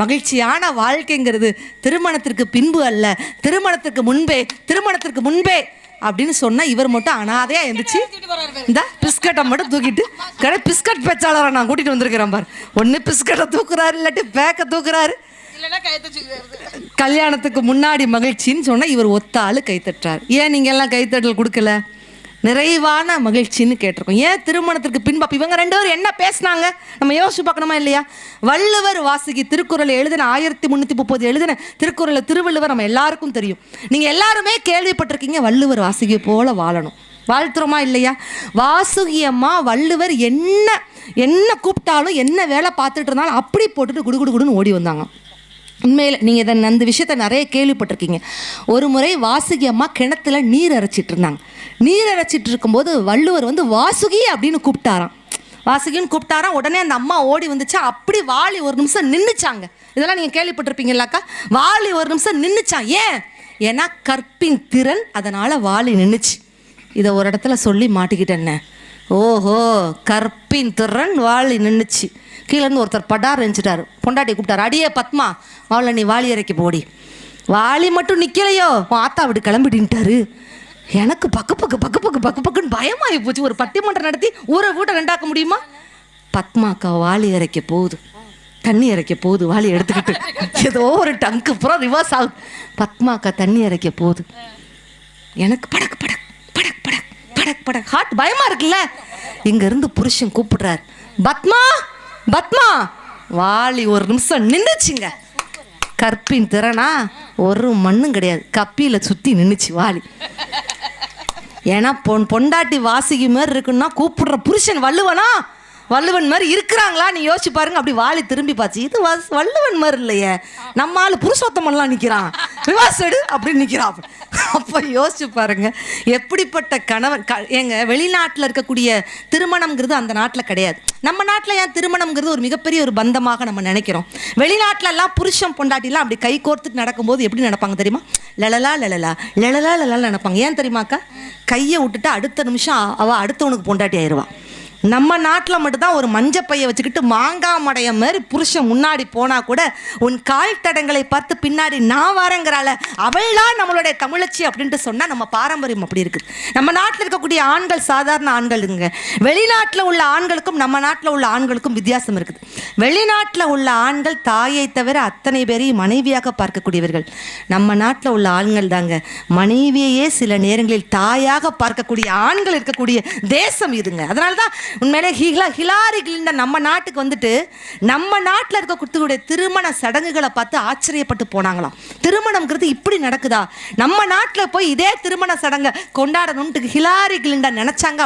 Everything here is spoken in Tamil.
மகிழ்ச்சியான வாழ்க்கைங்கிறது திருமணத்திற்கு பின்பு அல்ல. திருமணத்திற்கு முன்பே திருமணத்திற்கு முன்பே அப்படின்னு சொன்னா இவர் மட்டும் அனாதையா இருந்துச்சு இந்த பிஸ்கட்டை மட்டும் தூக்கிட்டு கடை பிஸ்கட் பேச்சாளரை நான் கூட்டிட்டு வந்திருக்கிறேன் பார். ஒன்று பிஸ்கட்டை தூக்குறாரு இல்லாட்டி பேக்கை தூக்குறாரு. கல்யாணத்துக்கு முன்னாடி மகிழ்ச்சின்னு சொன்னா இவர் ஒத்த ஆளு கைத்தட்டுறார் ஏன் நீங்க எல்லாம் கைத்தட்டல் கொடுக்கல? நிறைவான மகிழ்ச்சின்னு கேட்டிருக்கோம். ஏன் திருமணத்திற்கு பின்பு இவங்க ரெண்டு பேரும் என்ன பேசினாங்க? நம்ம யோசிச்சு பார்க்கணுமா இல்லையா? வள்ளுவர் வாசுகி திருக்குறளை எழுதின ஆயிரத்தி முந்நூற்றி முப்பது எழுதின திருக்குறளை திருவள்ளுவர் நம்ம எல்லாருக்கும் தெரியும். நீங்கள் எல்லாருமே கேள்விப்பட்டிருக்கீங்க வள்ளுவர் வாசுகி போல வாழணும். வாழ்த்துறோமா இல்லையா? வாசுகியம்மா வள்ளுவர் என்ன என்ன கூப்பிட்டாலும் என்ன வேலை பார்த்துட்டு இருந்தாலும் அப்படி போட்டுட்டு குடு குடு குடுன்னு ஓடி வந்தாங்க. உண்மையில் நீங்கள் இதை அந்த விஷயத்த நிறைய கேள்விப்பட்டிருக்கீங்க. ஒரு முறை வாசுகி அம்மா கிணத்துல நீர் அரைச்சிட்டு இருந்தாங்க. நீர் அரைச்சிட்டு இருக்கும்போது வள்ளுவர் வந்து வாசுகி அப்படின்னு கூப்பிட்டாராம். வாசுகின்னு கூப்பிட்டாராம். உடனே அந்த அம்மா ஓடி வந்துச்சா. அப்படி வாலி ஒரு நிமிஷம் நின்றுச்சாங்க இதெல்லாம் நீங்கள் கேள்விப்பட்டிருப்பீங்களாக்கா? வாளி ஒரு நிமிஷம் நின்றுச்சான் ஏன்? ஏன்னா கற்பின் திறன் அதனால் வாலி நின்றுச்சு இதை ஒரு இடத்துல சொல்லி மாட்டிக்கிட்டேன்ன. ஓஹோ கற்பின் திறன் வாளி நின்றுச்சு கீழேருந்து ஒருத்தர் படார் நினச்சிட்டாரு பொண்டாட்டி கூப்பிட்டாரு அடியே பத்மா அவளை நீ வாளி இறக்கி போடி. வாளி மட்டும் நிற்கலையோ உன் ஆத்தா விட்டு கிளம்பிட்டின்ட்டாரு. எனக்கு பக்கு பக்கு பக்கு பக்கு பக்கு பக்குன்னு பயமாகி போச்சு. ஒரு பட்டிமன்றம் நடத்தி ஊரை வீட்டை ரெண்டாக்க முடியுமா? பத்மாக்கா வாளி இறக்க போகுது. தண்ணி இறைக்க போகுது வாளி எடுத்துக்கிட்டு. ஏதோ ஒரு டங்கு புறம் ரிவர்ஸ் ஆகுது. பத்மாக்கா தண்ணி இறைக்க போகுது. எனக்கு படக்கு படக்கு. படக் படக் படக் ஹார்ட் பயமா இருக்குல்ல? இங்க இருந்து புருஷன் கூப்பிடுறாரு. பத்மா பத்மா. வாலி ஒரு நிமிஷம் நின்றுச்சுங்க. கற்பின் திறனா ஒரு மண்ணும் கிடையாது. கப்பியில சுத்தி நின்றுச்சு வாளி ஏன்னா பொன் பொண்டாட்டி வாசிக்கு மாதிரி இருக்குன்னா கூப்பிடுற புருஷன் வள்ளுவனா? வள்ளுவன் மாதிரி இருக்கிறாங்களா? நீ யோசிச்சு பாருங்க. அப்படி வாளி திரும்பி பாச்சு இது வள்ளுவன் மாதிரி இல்லையே. நம்ம ஆளு புருஷோத்தமெல்லாம் நிற்கிறான் விவாசடு அப்படின்னு நிற்கிறான் அப்போ யோசிச்சு பாருங்க. எப்படிப்பட்ட கணவன் க எங்க வெளிநாட்டில் இருக்கக்கூடிய திருமணம்ங்கிறது அந்த நாட்டில் கிடையாது. நம்ம நாட்டில் ஏன் திருமணம்ங்கிறது ஒரு மிகப்பெரிய ஒரு பந்தமாக நம்ம நினைக்கிறோம். வெளிநாட்டிலலாம் புருஷன் பொண்டாட்டிலாம் அப்படி கை கோர்த்துட்டு நடக்கும்போது எப்படி நடப்பாங்க தெரியுமா? லலலா லலலா லலலா லலலா நினைப்பாங்க. ஏன் தெரியுமாக்கா கையை விட்டுட்டு அடுத்த நிமிஷம் அவள் அடுத்தவனுக்கு பொண்டாட்டி ஆயிடுவான் நம்ம நாட்டில் மட்டும்தான் ஒரு மஞ்சப்பையை வச்சுக்கிட்டு மாங்காய் மடைய மாதிரி புருஷன் முன்னாடி போனால் கூட உன் கால் தடங்களை பார்த்து பின்னாடி நான் வரேங்கிறாள அவள்லாம் நம்மளுடைய தமிழச்சி அப்படின்ட்டு சொன்னால் நம்ம பாரம்பரியம் அப்படி இருக்குது நம்ம நாட்டில் இருக்கக்கூடிய ஆண்கள் சாதாரண ஆண்களுங்க. வெளிநாட்டில் உள்ள ஆண்களுக்கும் நம்ம நாட்டில் உள்ள ஆண்களுக்கும் வித்தியாசம் இருக்குது. வெளிநாட்டில் உள்ள ஆண்கள் தாயை தவிர அத்தனை பேரையும் மனைவியாக பார்க்கக்கூடியவர்கள். நம்ம நாட்டில் உள்ள ஆண்கள் தாங்க மனைவியையே சில நேரங்களில் தாயாக பார்க்கக்கூடிய ஆண்கள் இருக்கக்கூடிய தேசம் இதுங்க. அதனால தான் உண்மையிலே ஹிலா ஹிலாரி கிளின்டன் நம்ம நாட்டுக்கு வந்துட்டு நம்ம நாட்டில் இருக்கக்கூடிய திருமண சடங்குகளை பார்த்து ஆச்சரியப்பட்டு போனாங்களாம். திருமணம்ங்கிறது இப்படி நடக்குதா? நம்ம நாட்டில் போய் இதே திருமண சடங்கை கொண்டாடணும்ட்டு ஹிலாரி கிளின்டன் நினைச்சாங்க